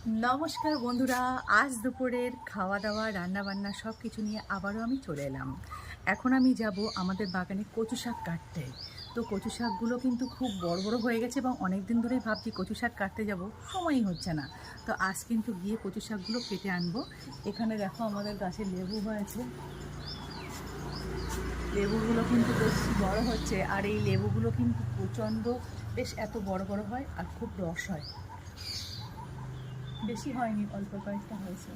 নমস্কার বন্ধুরা, আজ দুপুরের খাওয়া দাওয়া রান্না বান্না সব কিছু নিয়ে আবারও আমি চলে এলাম। এখন আমি যাব আমাদের বাগানে কচু শাক কাটতে। তো কচু শাকগুলো কিন্তু খুব বড় বড় হয়ে গেছে এবং অনেক দিন ধরেই ভাবছি কচু শাক কাটতে যাব, সময়ই হচ্ছে না। তো আজ কিন্তু গিয়ে কচু শাকগুলো কেটে আনব। এখানে দেখো আমাদের গাছে লেবু হয়েছে। লেবুগুলো কিন্তু বেশ বড় হচ্ছে, আর এই লেবুগুলো কিন্তু প্রচণ্ড, বেশ এত বড় বড় হয় আর খুব রস হয়। বেশি হয়নি, অল্প কয়েকটা হয়েছে।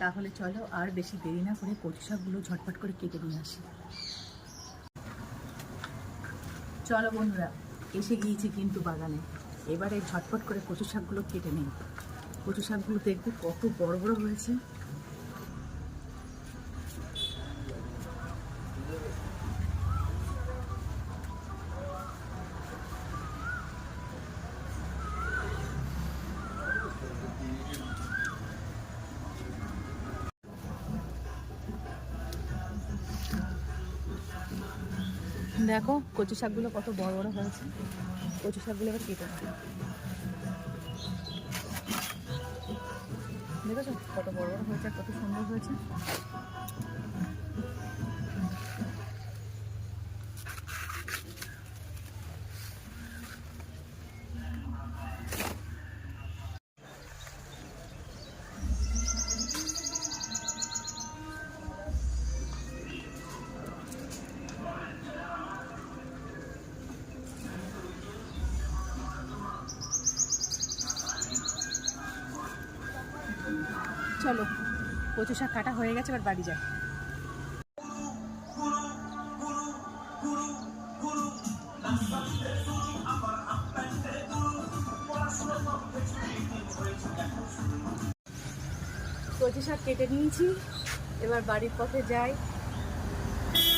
তাহলে চলো আর বেশি দেরি না করে কচু শাকগুলো ঝটপট করে কেটে নিয়ে আসি। চলো বন্ধুরা, এসে গিয়েছি কিন্তু বাগানে। এবারে ঝটপট করে কচু শাকগুলো কেটে নিই। কচু শাকগুলো দেখব কত বড় বড় হয়েছে। দেখো, কচু শাকগুলো কত বড় বড় হয়েছে। কচু শাকগুলো এবার কেটে দেখেছ কত বড় বড় হয়েছে কত সুন্দর হয়েছে? চলো কচু শাক কাটা হয়ে গেছে, এবার বাড়ি যাই। শাক কেটে নিয়েছি, এবার বাড়ির যাই।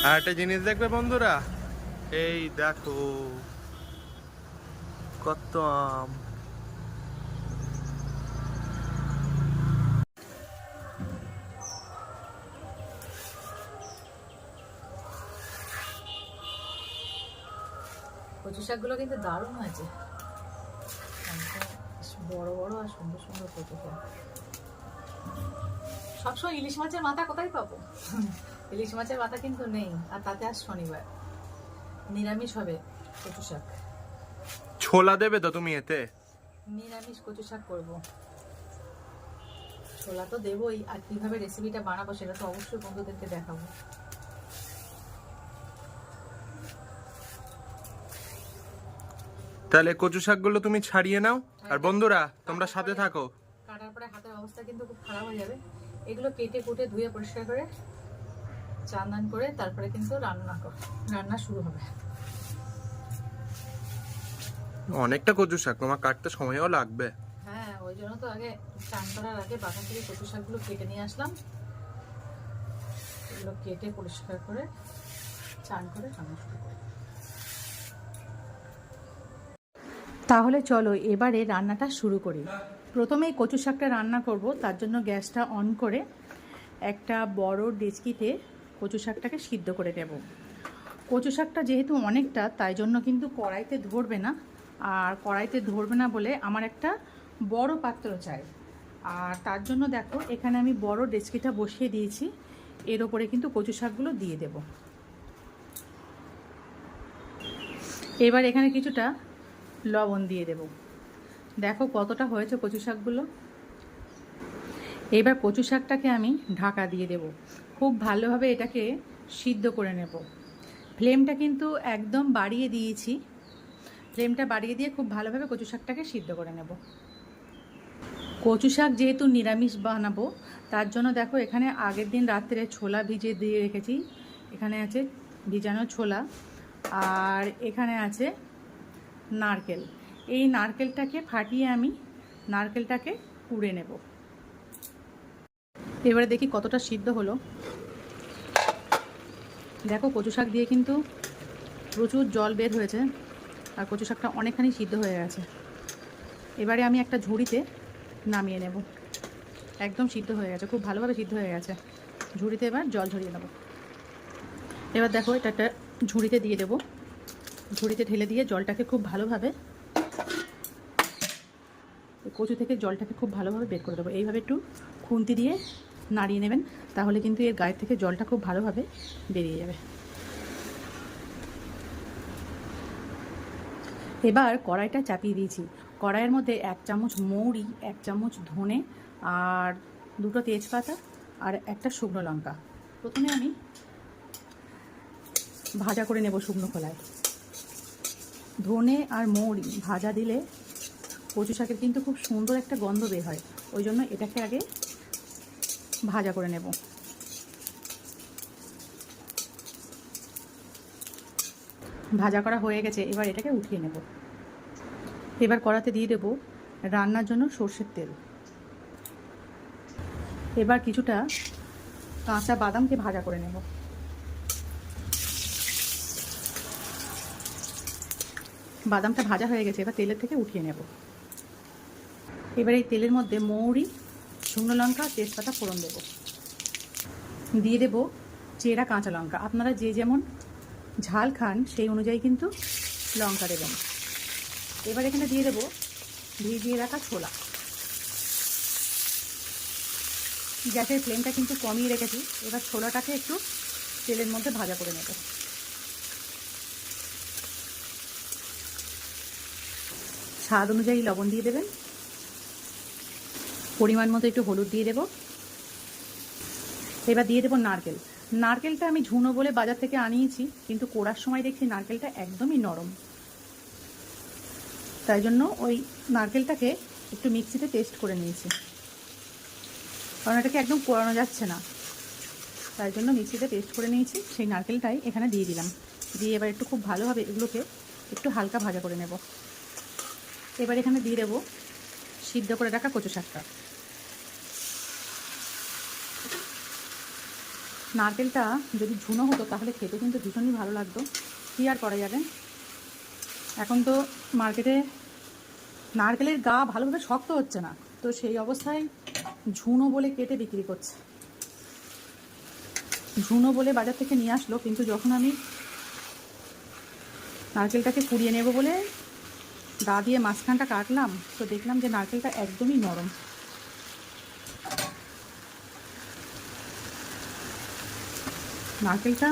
আর একটা জিনিস দেখবে বন্ধুরা? এই দেখো, কত আম। কচু শাকগুলো কিন্তু দারুণ হয়েছে বড় বড় আর সুন্দর সুন্দর কচু শাক সবসময় ইলিশ মাছের মাথা কোথায় পাবো? ইলিশ মাছের মাথা কিন্তু নেই আর তাতে আজ শনিবার। নিরামিষ হবে কচু শাক। ছোলা দেবে তো তুমি এতে? নিরামিষ কচু শাক করব। ছোলা তো দেবোই আর কীভাবে রেসিপিটা বানাবো সেটা তো অবশ্যই বন্ধুদেরকে দেখাবো। তাহলে কচু শাকগুলো তুমি ছাড়িয়ে নাও। আর বন্ধুরা তোমরা সাথে থাকো। কাটার পরে হাতের অবস্থা কিন্তু খুব খারাপ হয়ে যাবে। এগুলো কেটে কুটে ধুয়ে পরিষ্কার করে চান করে তারপরে কিন্তু রান্না কর রান্না শুরু হবে। অনেকটা কচু শাক তোমার কাটতে সময়ও লাগবে। হ্যাঁ ওই জন্য তো আগে চান করার আগে বাগান থেকে কচু শাকগুলো কেটে নিয়ে আসলাম। এগুলো কেটে পরিষ্কার করে চান করে রান্না শুরু করি। তাহলে চলো এবারে রান্নাটা শুরু করি। প্রথমেই কচু শাকটা রান্না করব, তার জন্য গ্যাসটা অন করে একটা বড় ডেচকিতে কচু শাকটাকে সিদ্ধ করে নেব। কচু শাকটা যেহেতু অনেকটা, তাই জন্য কিন্তু কড়াইতে ধরবে না। আর কড়াইতে ধরবে না বলে আমার একটা বড় পাত্র চাই। আর তার জন্য দেখো, এখানে আমি বড় ডেচকিটা বসিয়ে দিয়েছি। এর ওপরে কিন্তু কচু শাকগুলো দিয়ে দেব। এবার এখানে কিছুটা লবণ দিয়ে দেব। দেখো কতটা হয়েছে কচু শাকগুলো। এবার কচু শাকটাকে আমি ঢাকা দিয়ে দেব। খুব ভালোভাবে এটাকে সিদ্ধ করে নেব। ফ্লেমটা কিন্তু একদম বাড়িয়ে দিয়েছি। ফ্লেমটা বাড়িয়ে দিয়ে খুব ভালোভাবে কচু শাকটাকে সিদ্ধ করে নেব। কচু শাক যেহেতু নিরামিষ বানাবো, তার জন্য দেখো এখানে আগের দিন রাত্রে ছোলা ভিজে দিয়ে রেখেছি। এখানে আছে ভিজানো ছোলা। আর এখানে আছে নারকেল। এই নারকেলটাকে ফাটিয়ে আমি নারকেলটাকে কুড়ে নেব। এবারে দেখি কতটা সিদ্ধ হলো। দেখো কচু শাক দিয়ে কিন্তু প্রচুর জল বের হয়েছে আর কচু শাকটা অনেকখানি সিদ্ধ হয়ে গেছে। এবারে আমি একটা ঝুড়িতে নামিয়ে নেব। একদম সিদ্ধ হয়ে গেছে, খুব ভালোভাবে সিদ্ধ হয়ে গেছে। ঝুড়িতে এবার জল ঝরিয়ে নেব। এবার দেখো এটা একটা ঝুড়িতে দিয়ে দেবো। ঝুড়িতে ঢেলে দিয়ে জলটাকে খুব ভালোভাবে কচু থেকে জলটাকে খুব ভালোভাবে বের করে দেবো। এইভাবে একটু খুন্তি দিয়ে নাড়িয়ে নেবেন, তাহলে কিন্তু এর গায়ের থেকে জলটা খুব ভালোভাবে বেরিয়ে যাবে। এবার কড়াইটা চাপিয়ে দিয়েছি। কড়াইয়ের মধ্যে এক চামচ মৌরি, এক চামচ ধনে আর দুটো তেজপাতা আর একটা শুকনো লঙ্কা। প্রথমে আমি ভাজা করে নেব শুকনো খোলায় ধনে আর মৌরি ভাজা দিলে কচু শাকের কিন্তু খুব সুন্দর একটা গন্ধ বের হয়। ওই জন্য এটাকে আগে ভাজা করে নেব। ভাজা করা হয়ে গেছে, এবার এটাকে উঠিয়ে নেব। এবার কড়াতে দিয়ে দেব রান্নার জন্য সর্ষের তেল। এবার কিছুটা কাঁচা বাদামকে ভাজা করে নেব। বাদামটা ভাজা হয়ে গেছে, এবার তেলের থেকে উঠিয়ে নেব। এবার এই তেলের মধ্যে মৌরি, শুকনো লঙ্কা, তেজপাতা ফোড়ন দেব। দিয়ে দেব চেরা কাঁচা লঙ্কা। আপনারা যে যেমন ঝাল খান, সেই অনুযায়ী কিন্তু লঙ্কা দেবেন। এবার এখানে দিয়ে দেবো ভিজিয়ে রাখা ছোলা। গ্যাসের ফ্লেমটা কিন্তু কমিয়ে রেখেছি। এবার ছোলাটাকে একটু তেলের মধ্যে ভাজা করে নেব। স্বাদ অনুযায়ী লবণ দিয়ে দেবেন। পরিমাণ মতো একটু হলুদ দিয়ে দেব। এবার দিয়ে দেবো নারকেল। নারকেলটা আমি ঝুনো বলে বাজার থেকে আনিয়েছি, কিন্তু কোড়ার সময় দেখছি নারকেলটা একদমই নরম। তাই জন্য ওই নারকেলটাকে একটু মিক্সিতে টেস্ট করে নিয়েছি। কারণ এটাকে একদম কোরানো যাচ্ছে না। তাই জন্য মিক্সিতে টেস্ট করে নিয়েছি, সেই নারকেলটাই এখানে দিয়ে দিলাম। দিয়ে এবার একটু খুব ভালোভাবে এগুলোকে একটু হালকা ভাজা করে নেব। এবার এখানে দিয়ে দেবো সিদ্ধ করে রাখা কচু শাকটা। নারকেলটা যদি ঝুনো হতো তাহলে খেতে কিন্তু ভীষণই ভালো লাগতো। কী আর করা যাবে? এখন তো মার্কেটে নারকেলের গা ভালোভাবে শক্ত হচ্ছে না, তো সেই অবস্থায় ঝুনো বলে কেটে বিক্রি করছে। ঝুনো বলে বাজার থেকে নিয়ে আসলো, কিন্তু যখন আমি নারকেলটাকে কুড়িয়ে নেব বলে দা দিয়ে মাঝখানটা কাটলাম, তো দেখলাম যে নারকেলটা একদমই নরম। নারকেলটা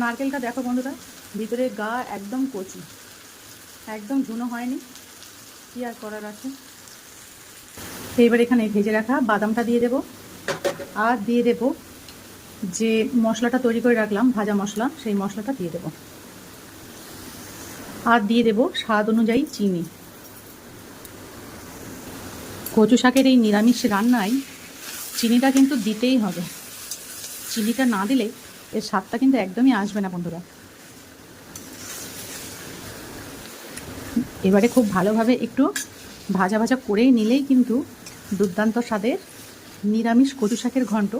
নারকেলটা দেখো বন্ধুরা, ভিতরে গা একদম কচি, একদম ঝুনো হয়নি। কি আর করার আছে? এবার এখানে ভেজে রাখা বাদামটা দিয়ে দেব, আর দিয়ে দেব যে মশলাটা তৈরি করে রাখলাম, ভাজা মশলা, সেই মশলাটা দিয়ে দেব। আর দিয়ে দেব স্বাদ অনুযায়ী চিনি। কচু শাকের এই নিরামিষ রান্নায় চিনিটা কিন্তু দিতেই হবে। চিনিটা না দিলে এর স্বাদটা কিন্তু একদমই আসবে না, বন্ধুরা। এবারে খুব ভালোভাবে একটু ভাজা ভাজা করেই নিলেই কিন্তু দুর্দান্ত স্বাদের নিরামিষ কচু শাকের ঘন্ট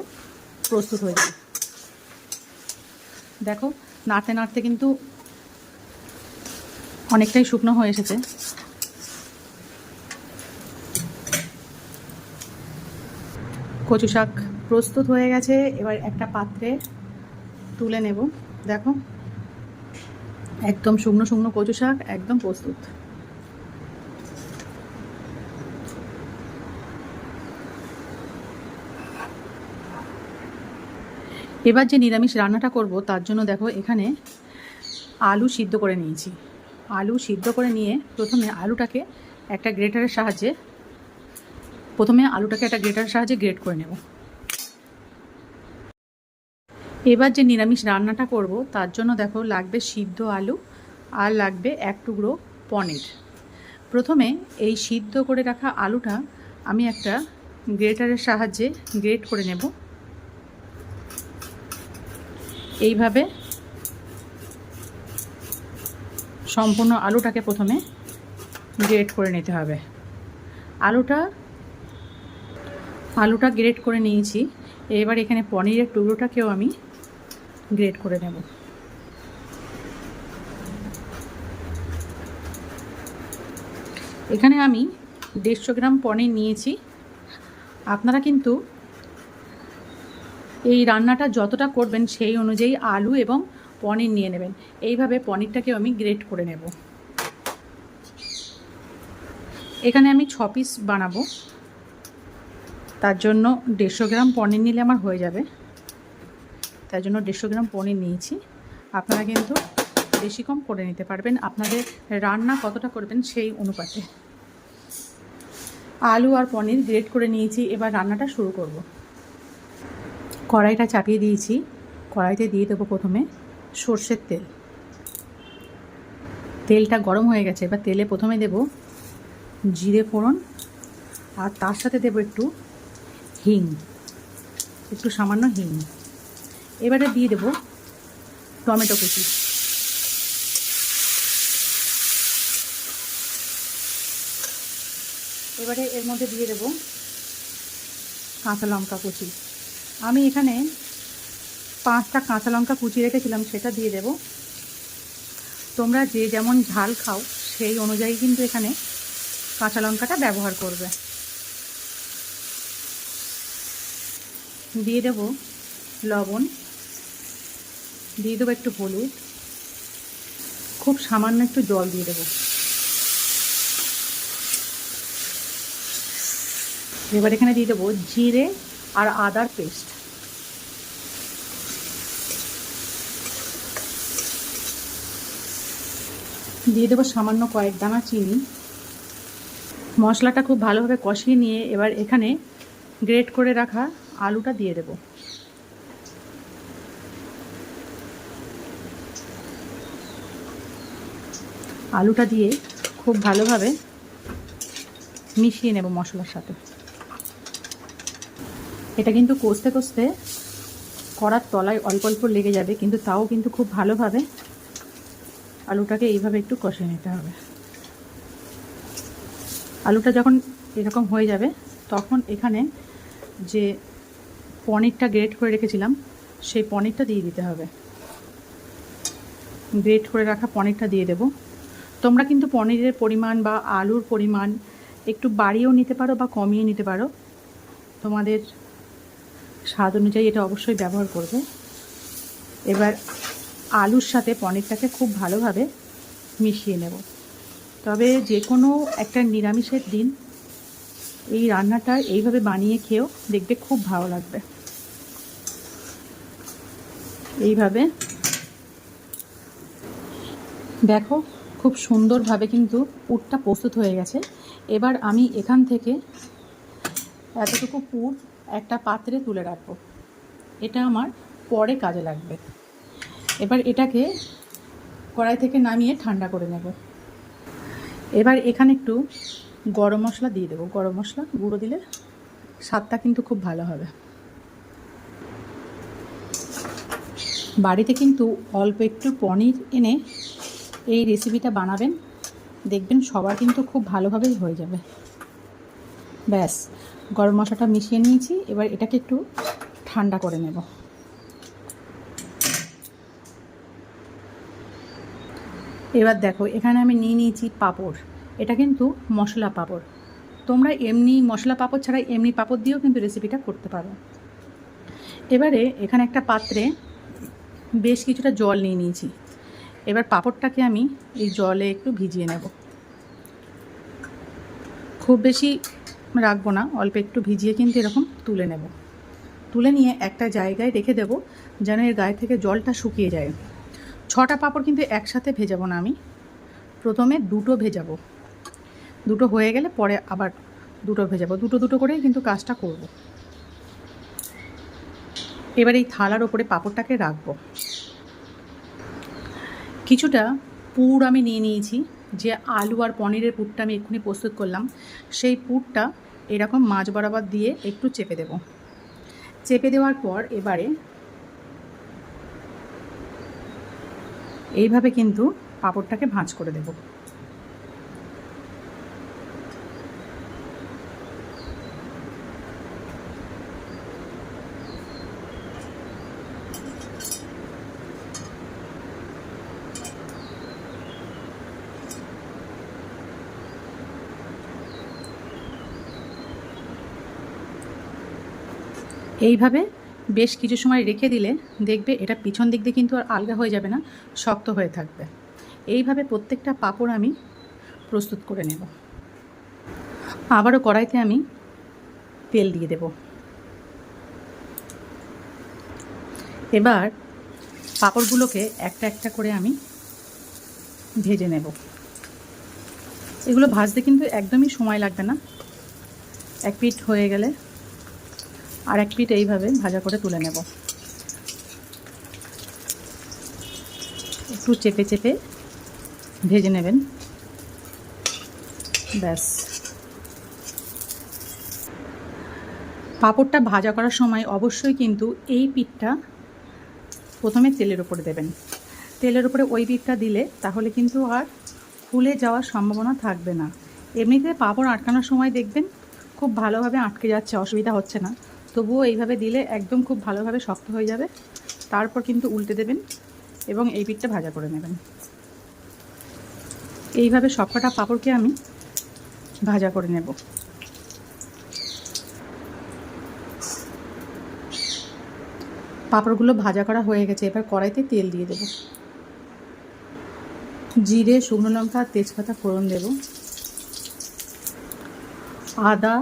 প্রস্তুত হয়ে যাবে। দেখো, নাড়তে নাড়তে কিন্তু অনেকটাই শুকনো হয়ে এসেছে। কচু শাক প্রস্তুত হয়ে গেছে, এবার একটা পাত্রে তুলে নেব। দেখো, একদম শুকনো শুকনো কচু শাক, একদম প্রস্তুত। এবার যে নিরামিষ রান্নাটা করব, তার জন্য দেখো এখানে আলু সিদ্ধ করে নিয়েছি। আলু সিদ্ধ করে নিয়ে প্রথমে আলুটাকে একটা গ্রেটারের সাহায্যে, প্রথমে আলুটাকে একটা গ্রেটারের সাহায্যে গ্রেট করে নেব। এবার যে নিরামিষ রান্নাটা করব, তার জন্য দেখো লাগবে সিদ্ধ আলু আর লাগবে এক টুকরো পনির। প্রথমে এই সিদ্ধ করে রাখা আলুটা আমি একটা গ্রেটারের সাহায্যে গ্রেট করে নেব। এইভাবে সম্পূর্ণ আলুটাকে প্রথমে গ্রেট করে নিতে হবে। আলুটা আলুটা গ্রেট করে নিয়েছি। এবার এখানে পনিরের টুকরোটাকেও আমি গ্রেট করে নেব। এখানে আমি দেড়শো গ্রাম পনির নিয়েছি। আপনারা কিন্তু এই রান্নাটা যতটা করবেন সেই অনুযায়ী আলু এবং পনির নিয়ে নেবেন। এইভাবে পনিরটাকেও আমি গ্রেট করে নেব। এখানে আমি ছ পিস বানাবো। তার জন্য দেড়শো গ্রাম পনির নিলে আমার হয়ে যাবে। তার জন্য দেড়শো গ্রাম পনির নিয়েছি। আপনারা কিন্তু বেশি কম করে নিতে পারবেন। আপনাদের রান্না কতটা করবেন সেই অনুপাতে। আলু আর পনির গ্রেট করে নিয়েছি। এবার রান্নাটা শুরু করব। কড়াইটা চাপিয়ে দিয়েছি। কড়াইতে দিয়ে দেবো প্রথমে সর্ষের তেল। তেলটা গরম হয়ে গেছে, এবার তেলে প্রথমে দেব জিরে ফোড়ন আর তার সাথে দেবো একটু হিং, একটু সামান্য হিং। এবারে দিয়ে দেবো টমেটো কুচি। এবারে এর মধ্যে দিয়ে দেবো কাঁচা লঙ্কা কুচি। আমি এখানে পাঁচটা কাঁচা লঙ্কা কুচি রেখেছিলাম, সেটা দিয়ে দেব। তোমরা যে যেমন ঝাল খাও, সেই অনুযায়ী কিন্তু এখানে কাঁচা লঙ্কাটা ব্যবহার করবে। দিয়ে দেব লবণ, দিয়ে দেবো একটু হলুদ, খুব সামান্য একটু জল দিয়ে দেবো। এবার এখানে দিয়ে দেবো জিরে আর আদার পেস্ট। দিয়ে দেবো সামান্য কয়েক দানা চিনি। মশলাটা খুব ভালোভাবে কষিয়ে নিয়ে এবার এখানে গ্রেট করে রাখা আলুটা দিয়ে দেবো। আলুটা দিয়ে খুব ভালোভাবে মিশিয়ে নেব মশলার সাথে। এটা কিন্তু কষতে কষতে কড়ার তলায় অল্প অল্প লেগে যাবে, কিন্তু তাও কিন্তু খুব ভালোভাবে। আলুটাকে এইভাবে একটু কষে নিতে হবে। আলুটা যখন এরকম হয়ে যাবে, তখন এখানে যে পনিরটা গ্রেট করে রেখেছিলাম, সেই পনিরটা দিয়ে দিতে হবে। গ্রেট করে রাখা পনিরটা দিয়ে দেব। তোমরা কিন্তু পনিরের পরিমাণ বা আলুর পরিমাণ একটু বাড়িয়েও নিতে পারো বা কমিয়ে নিতে পারো। তোমাদের স্বাদ অনুযায়ী এটা অবশ্যই ব্যবহার করবে। এবার আলুর সাথে পনিরটাকে খুব ভালোভাবে মিশিয়ে নেব। তবে যে কোনো একটা নিরামিষের দিন এই রান্নাটা এইভাবে বানিয়ে খেয়েও দেখবে খুব ভালো লাগবে। এইভাবে দেখো খুব সুন্দরভাবে কিন্তু পুরটা প্রস্তুত হয়ে গেছে। এবার আমি এখান থেকে এতটুকু পুর একটা পাত্রে তুলে রাখব। এটা আমার পরে কাজে লাগবে। এবার এটাকে কড়াই থেকে নামিয়ে ঠান্ডা করে নেব। এবার এখানে একটু গরম মশলা দিয়ে দেবো। গরম মশলা গুঁড়ো দিলে স্বাদটা কিন্তু খুব ভালো হবে। বাড়িতে কিন্তু অল্প একটু পনির এনে এই রেসিপিটা বানাবেন, দেখবেন সবার কিন্তু খুব ভালোভাবেই হয়ে যাবে। ব্যাস গরম মশলাটা মিশিয়ে নিয়েছি। এবার এটাকে একটু ঠান্ডা করে নেব। এবার দেখো, এখানে আমি নিয়ে নিয়েছি পাঁপড়। এটা কিন্তু মশলা পাঁপড়। তোমরা এমনি মশলা পাঁপড় ছাড়া এমনি পাঁপড় দিয়েও কিন্তু রেসিপিটা করতে পারো। এবারে এখানে একটা পাত্রে বেশ কিছুটা জল নিয়ে নিয়েছি। এবার পাঁপড়টাকে আমি এই জলে একটু ভিজিয়ে নেব। খুব বেশি রাখব না, অল্প একটু ভিজিয়ে কিন্তু এরকম তুলে নেব। তুলে নিয়ে একটা জায়গায় রেখে দেব যেন এর গায়ে থেকে জলটা শুকিয়ে যায়। ছটা পাঁপড় কিন্তু একসাথে ভেজাবো না আমি। প্রথমে দুটো ভেজাবো। দুটো হয়ে গেলে পরে আবার দুটো ভেজাবো। দুটো দুটো করেই কিন্তু কাজটা করব। এবার এই থালার ওপরে পাঁপড়টাকে রাখব। কিছুটা পুর আমি নিয়ে নিয়েছি। যে আলু আর পনিরের পুরটা আমি এক্ষুনি প্রস্তুত করলাম, সেই পুরটা এরকম মাছ বরাবর দিয়ে একটু চেপে দেব। চেপে দেওয়ার পর এবারে এইভাবে কিন্তু পাঁপড়টাকে ভাঁজ করে দেব। এইভাবে বেশ কিছু সময় রেখে দিলে দেখবে এটা পিছন দিক দিয়ে কিন্তু আর আলগা হয়ে যাবে না, শক্ত হয়ে থাকবে। এইভাবে প্রত্যেকটা পাঁপড় আমি প্রস্তুত করে নেব। আবারও কড়াইতে আমি তেল দিয়ে দেব। এবার পাঁপড়গুলোকে একটা একটা করে আমি ভেজে নেব। এগুলো ভাজতে কিন্তু একদমই সময় লাগবে না। এক পিঠ হয়ে গেলে আর এক পিঠ এইভাবে ভাজা করে তুলে নেব। একটু চেপে চেপে ভেজে নেবেন। ব্যাস। পাঁপড়টা ভাজা করার সময় অবশ্যই কিন্তু এই পিঠটা প্রথমে তেলের ওপরে দেবেন। তেলের উপরে ওই পিঠটা দিলে তাহলে কিন্তু আর ফুলে যাওয়ার সম্ভাবনা থাকবে না। এমনিতে পাঁপড় আটকানোর সময় দেখবেন খুব ভালোভাবে আটকে যাচ্ছে, অসুবিধা হচ্ছে না। তবুও এইভাবে দিলে একদম খুব ভালোভাবে শক্ত হয়ে যাবে। তারপর কিন্তু উল্টে দেবেন এবং এই পিঠটা ভাজা করে নেবেন। এইভাবে সবকটা পাঁপড়কে আমি ভাজা করে নেব। পাঁপড়গুলো ভাজা করা হয়ে গেছে, এবার কড়াইতে তেল দিয়ে দেব। জিরে, শুকনো লঙ্কা, তেজপাতা ফোড়ন দেব। আদা,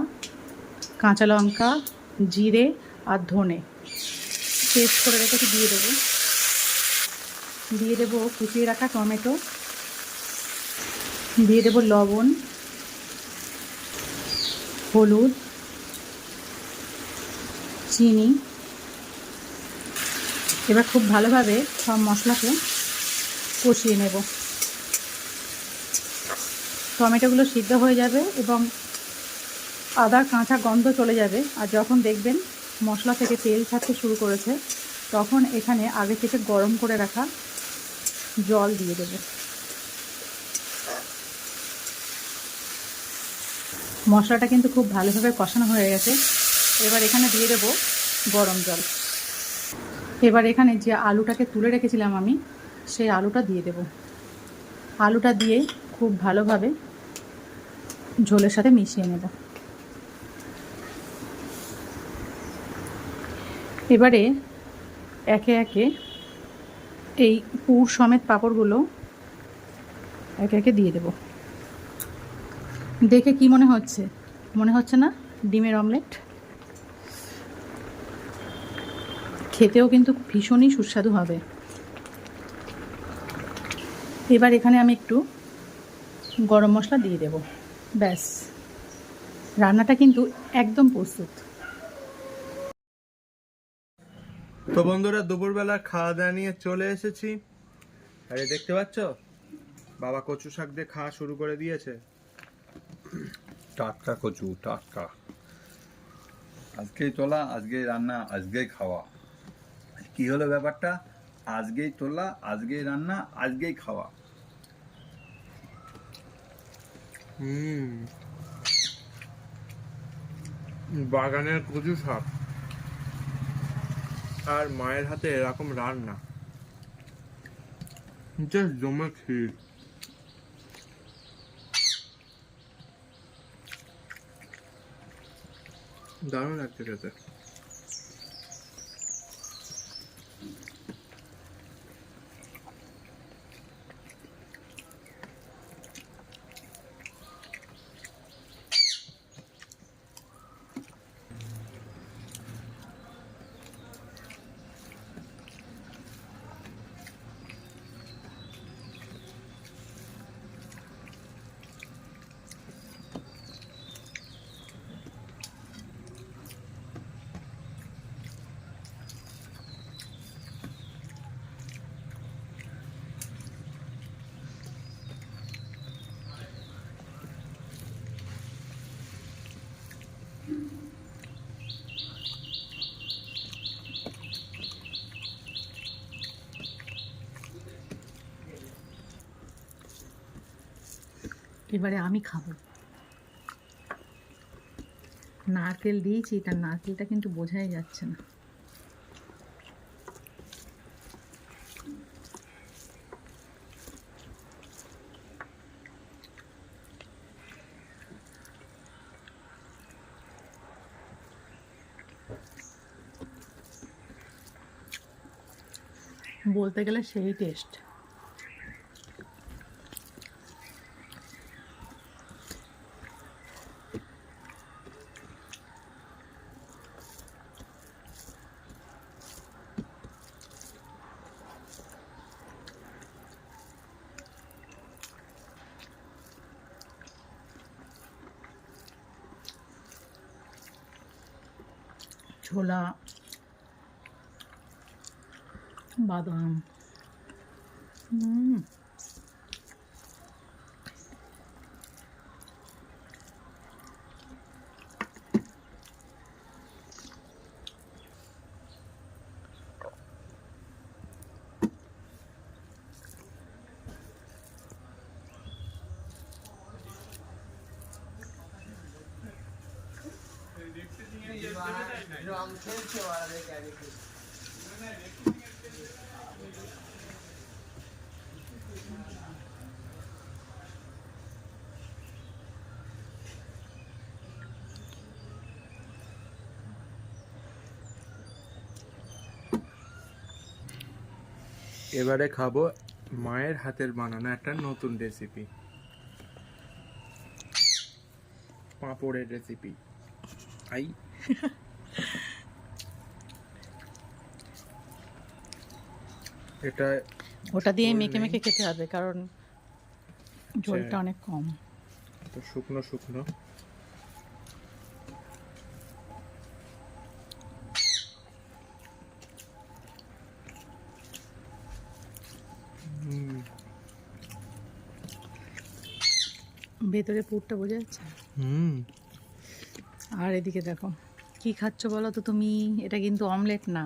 কাঁচা লঙ্কা জিরে আর ধনে। পেস্ট করে রেখেছি, দিয়ে দেবো। দিয়ে দেবো কুচিয়ে রাখা টমেটো। দিয়ে দেবো লবণ। হলুদ। চিনি। এবার খুব ভালোভাবে সব মশলাকে কষিয়ে নেব। টমেটোগুলো সিদ্ধ হয়ে যাবে এবং আদার কাঁচা গন্ধ চলে যাবে আর যখন দেখবেন মশলা থেকে তেল ছাড়তে শুরু করেছে, তখন এখানে আগে থেকে গরম করে রাখা জল দিয়ে দেব। মশলাটা কিন্তু খুব ভালোভাবে কষানো হয়ে গেছে। এবার এখানে দিয়ে দেব গরম জল। এবার এখানে যে আলুটাকে তুলে রেখেছিলাম আমি, সেই আলুটা দিয়ে দেব। আলুটা দিয়ে খুব ভালোভাবে ঝোলের সাথে মিশিয়ে নেব। এবারে একে একে এই পুর সমেত পাঁপড়গুলো একে একে দিয়ে দেব। দেখে কি মনে হচ্ছে? মনে হচ্ছে না? ডিমের অমলেট? খেতেও কিন্তু ভীষণই সুস্বাদু হবে। এবার এখানে আমি একটু গরম মশলা দিয়ে দেব। ব্যাস। রান্নাটা কিন্তু একদম প্রস্তুত। তো বন্ধুরা দুপুরবেলা খাওয়া দাওয়া নিয়ে চলে এসেছি। আর এই দেখতে পাচ্ছ? বাবা কচু শাক দিয়ে খাওয়া শুরু করে দিয়েছে। টাটকা কচু টাটকা। আজকেই তোলা আজকেই রান্না আজকেই খাওয়া। কি হলো ব্যাপারটা? আজকেই তোলা আজকেই রান্না আজকেই খাওয়া। হুম। বাগানের কচু শাক। আর মায়ের হাতে এরকম রান্না জাস্ট জমে ক্ষীর দারুণ লাগছে খেতে। এবারে আমি খাব। নারকেল দিয়েছি তার নারকেলটা কিন্তু বোঝাই যাচ্ছে না। বলতে গেলে সেই টেস্ট ছোলা বাদাম হুম এবারে খাব মায়ের হাতের বানানো একটা নতুন রেসিপি পাঁপড়ের রেসিপি আই। এটা ওটা দিয়ে মেখে মেখে খেতে হবে কারণ ঝোলটা আচ্ছা। অনেক কম। তো শুকনো শুকনো। ভেতরে পুরটা বোঝা যাচ্ছে? হুম। আর এদিকে দেখো কি খাচ্ছ বলো তো তুমি? এটা কিন্তু অমলেট না।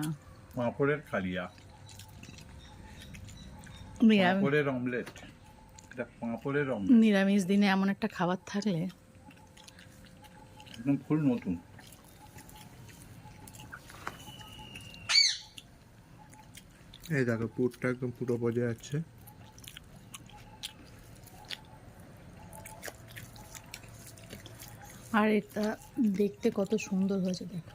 পাঁপড়ের খালিয়া। পাঁপড়ের অমলেট। এটা পাঁপড়ের অমলেট। নিরামিষ দিনে এমন একটা খাবার থাকলে? একদম ফুল নতুন। এই দেখো পুরটা একদম পুরো বোঝা যাচ্ছে আর এটা দেখতে কত সুন্দর হয়েছে দেখো।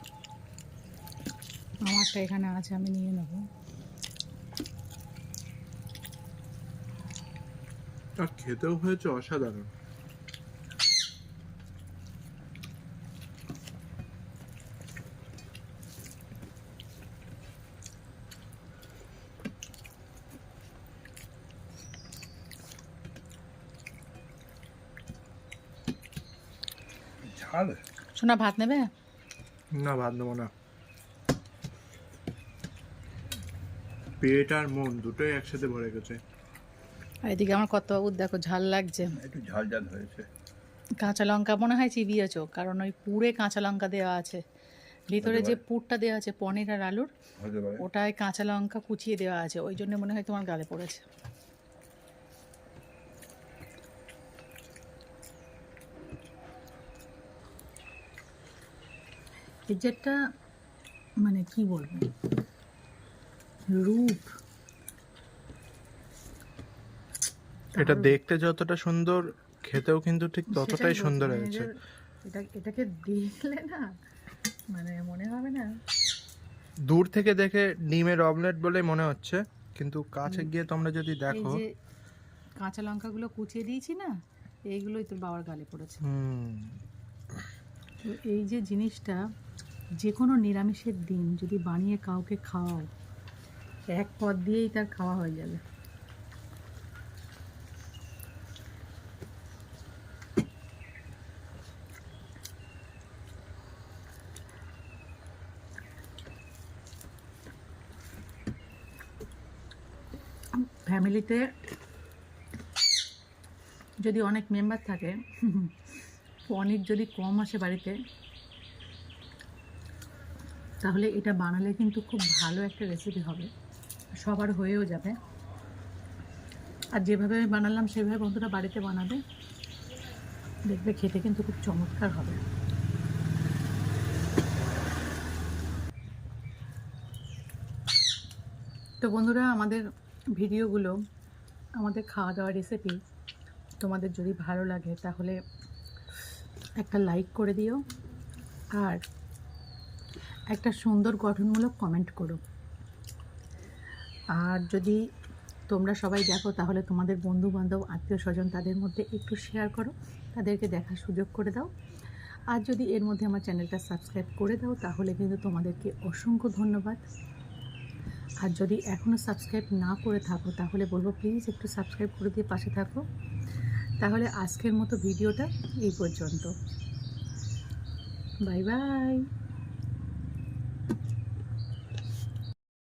আমারটা এখানে আছে আমি নিয়ে নেব। আর খেতেও হয়েছে অসাধারণ। শোনা ভাত নেবে? না ভাত নেব না। পেট আর মন দুটোই একসাথে ভরে গেছে। আর এদিকে আমার কত বাবুর দেখো ঝাল লাগছে। একটু ঝাল ঝাল হয়েছে। কাঁচা লঙ্কা মনে হয় চিবিয়েছো কারণ ওই পুরে কাঁচা লঙ্কা দেওয়া আছে। ভিতরে যে পুরটা দেওয়া আছে পনির আর আলুর ওটায় কাঁচা লঙ্কা কুচিয়ে দেওয়া আছে। ওই জন্য মনে হয় তোমার গালে পড়েছে। এর যে একটা মানে কি বলব? রূপ। এটা দেখতে যতটা সুন্দর খেতেও কিন্তু ঠিক ততটাই সুন্দর মানে হয়েছে। এটা এটাকে দেখলে না মানে মনে হবে না। দূর থেকে দেখে ডিমের অমলেট বলে মনে হচ্ছে কিন্তু কাছে গিয়ে তোমরা যদি দেখো কাঁচা লঙ্কাগুলো কুচিয়ে দিয়েছি না এইগুলোই তোর বাবার গালে পড়েছে। হুম। তো এই যে জিনিসটা যে কোনো নিরামিষের দিন যদি বানিয়ে কাউকে খাওয়াও এক পদ দিয়েই তার খাওয়া হয়ে যাবে। ফ্যামিলিতে যদি অনেক মেম্বার থাকে পনির যদি কম আসে বাড়িতে, তাহলে এটা বানালে কিন্তু খুব ভালো একটা রেসিপি হবে। সবার হয়েও যাবে। আর যেভাবে আমি বানালাম, সেভাবে বন্ধুরা বাড়িতে বানাবে, দেখবে খেতে কিন্তু খুব চমৎকার হবে। তো বন্ধুরা, আমাদের ভিডিওগুলো, আমাদের খাওয়া দাওয়া রেসিপি তোমাদের যদি ভালো লাগে তাহলে একটা লাইক করে দিও আর একটা সুন্দর গঠনমূলক কমেন্ট করো। আর যদি তোমরা সবাই দেখো তাহলে তোমাদের বন্ধু বান্ধব আত্মীয় স্বজন তাদের মধ্যে একটু শেয়ার করো, তাদেরকে দেখার সুযোগ করে দাও। আর যদি এর মধ্যে আমার চ্যানেলটা সাবস্ক্রাইব করে দাও তাহলে কিন্তু তোমাদেরকে অসংখ্য ধন্যবাদ। আর যদি এখনও সাবস্ক্রাইব না করে থাকো, তাহলে বলব প্লিজ একটু সাবস্ক্রাইব করে দিয়ে পাশে থাকো। তাহলে আজকের মতো ভিডিওটা এই পর্যন্ত। Bye bye